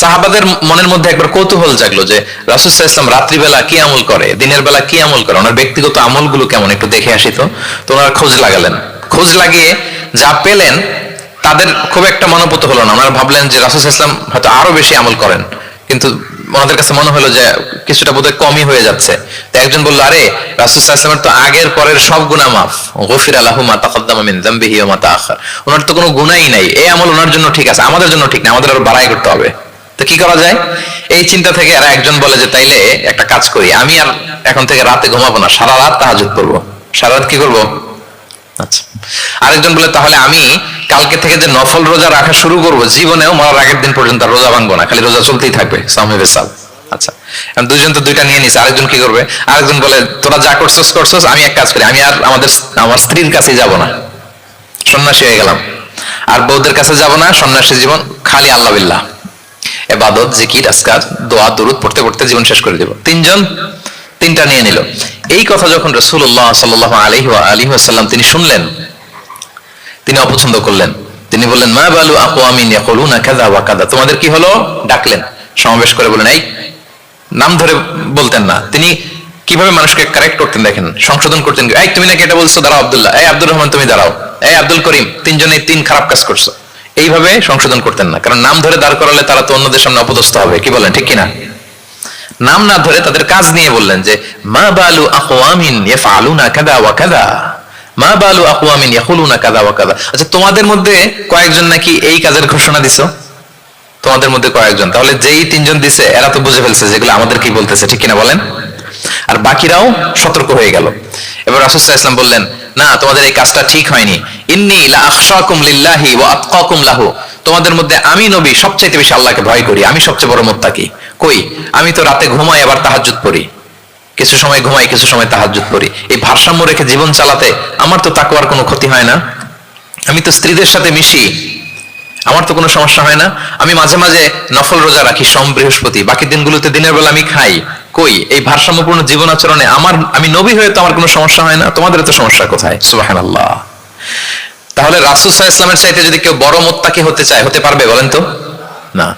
সাহাবাদের মনের মধ্যে একবার কৌতূহল জাগলো যে রাসুল ইসলাম রাত্রিবেলা কি আমল করে, দিনের বেলা কি আমল করে, ওনার ব্যক্তিগত আমলগুলো কেমন একটু দেখে আসি তো। ওনারা খোঁজ লাগালেন। খোঁজ লাগিয়ে যা পেলেন, তাদের খুব একটা মনোপুত হলো না। ওনারা ভাবলেন যে রাসুল ইসলাম হয়তো আরও বেশি আমল করেন। কিন্তু ওনাদের কাছে মনে হলো যে কিছুটা বোধহয় কমই হয়ে যাচ্ছে। তো একজন বলল, আরে, রাসুল ইসলামের তো আগের পরের সব গুনাহ মাফ। গফির তাআখার। ওনার তো কোনো গুনাহই নাই। এই আমল ওনার জন্য ঠিক আছে, আমাদের জন্য ঠিক না, আমাদের আরও বাড়াই করতে হবে। তো কি করা যায়? এই চিন্তা থেকে আর একজন বলে যে, তাইলে একটা কাজ করি, আমি আর এখন থেকে রাতে ঘুমাবো না, সারা রাত তাহাজুদ করব সারা রাত কি করব? আচ্ছা। আরেকজন বলে, তাহলে আমি কালকে থেকে যে নফল রোজা রাখা শুরু করব, জীবনেও মরার আগের দিন পর্যন্ত রোজা ভাঙবো না, খালি রোজা চলতেই থাকবে বেসাল। আচ্ছা। দুজন তো দুইটা নিয়ে নিছে, আরেকজন কি করবে? আরেকজন বলে, তোরা যা করছস করছস, আমি এক কাজ করি, আমি আর আমাদের আমার স্ত্রীর কাছে যাব না। সন্ন্যাসী হয়ে গেলাম। আর বৌদের কাছে যাব না, সন্ন্যাসী জীবন খালি আল্লাহ বিল্লাহ। এবাদত, জিকির আসকার দোয়া, দুরুদ পড়তে পড়তে জীবন শেষ করে দেব। তিনজন তিনটা নিয়ে নিল। এই কথা যখন রসুল্লাহ সাল্লাহ আলহি আলী আসাল্লাম তিনি শুনলেন, তিনি অপছন্দ করলেন। তিনি বললেন, মা বালু ওয়া কাযা? তোমাদের কি হলো? ডাকলেন। সমাবেশ করে বলেন এই নাম ধরে বলতেন না। তিনি কীভাবে মানুষকে কারেক্ট করতেন দেখেন, সংশোধন করতেন। এই তুমি নাকি এটা বলছো? দাঁড়াও আব্দুল্লাহ, এই আব্দুর রহমান তুমি দাঁড়াও। এই আব্দুল করিম তিনজনে তিন খারাপ কাজ করছ। এইভাবে সংশোধন করতেন না। কারণ নাম ধরে দাঁড় করালে তারা তো অন্যদের সামনে অপদস্থ হবে, কি বলেন, ঠিক কিনা? নাম না ধরে তাদের কাজ নিয়ে বললেন যে, মা বালু আকওয়ামিন ইয়াফআলুনা কাযা ওয়া কাযা মা বালু আকওয়ামিন ইয়াকুলুনা কাযা ওয়া কাযা আচ্ছা তোমাদের মধ্যে কয়েকজন নাকি এই কাজের ঘোষণা দিছো? তোমাদের মধ্যে কয়েকজন। তাহলে যেই তিনজন দিছে, এরা তো বুঝে ফেলছে যেগুলো আমাদের কি বলতেছে, ঠিক কিনা বলেন? আর বাকিরাও সতর্ক হয়ে গেল। এবার আলাইহি ওয়াসাল্লাম বললেন না, তোমাদের এই কাজটা ঠিক হয়নি। ইন্নী লা আখশাকুম লিল্লাহি ওয়া লাহু। তোমাদের মধ্যে আমি নবী সবচেয়ে বেশি আল্লাহকে ভয় করি। আমি সবচেয়ে বড় মুত্তাকি। কই? আমি তো রাতে ঘুমাই, আবার তাহাজ্জুদ পড়ি। কিছু সময় ঘুমাই, কিছু সময় তাহাজ্জুদ পড়ি। এই ভারসাম্য রেখে জীবন চালাতে আমার তো তাকওয়ার কোনো ক্ষতি হয় না। আমি তো স্ত্রীদের সাথে মিশি। আমার তো কোনো সমস্যা হয় না। আমি মাঝে মাঝে নফল রোজা রাখি, সোম বৃহস্পতি। বাকি দিনগুলোতে দিনের বেলা আমি খাই। কই? এই ভারসাম্যপূর্ণ জীবন আচরণে আমার, আমি নবী হয়ে তো আমার কোনো সমস্যা হয় না? তোমাদের তো সমস্যা কোথায়? সুবাহান আল্লাহ তাহলে রাসুল সাহা ইসলামের চাইতে যদি কেউ বড় মোত্তাকি হতে চায়, হতে পারবে বলেন তো? না।